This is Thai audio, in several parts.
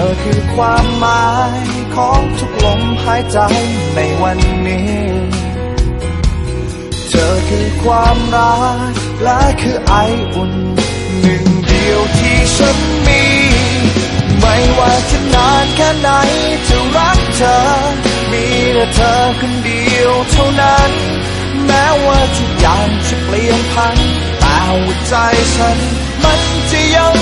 อคือความหมายของทุกลมหายใจในวันนี้ เธอคือความรักและคือไออุ่นหนึ่งเดียวที่ฉันมี ไม่ว่าจะนานแค่ไหนจะรักเธอ มีแต่เธอคนเดียวเท่านั้น แม้ว่าทุกอย่างจะเปลี่ยนพันแต่หัวใจฉันมันจะยัง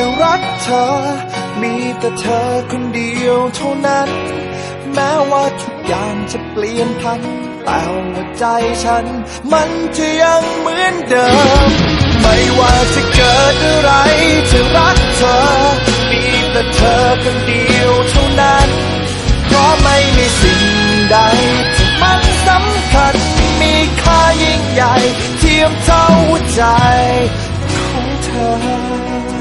จะรักเธอ มีแต่เธอคนเดียวเท่านั้น แม้ว่าทุกอย่างจะเปลี่ยนพัน แต่หัวใจฉัน มันจะยังเหมือนเดิม ไม่ว่าจะเกิดอะไร จะรักเธอ มีแต่เธอคนเดียวเท่านั้น เพราะไม่มีสิ่งใดที่มันสำคัญ มีค่ายิ่งใหญ่ เทียมเท่าหัวใจของเธอ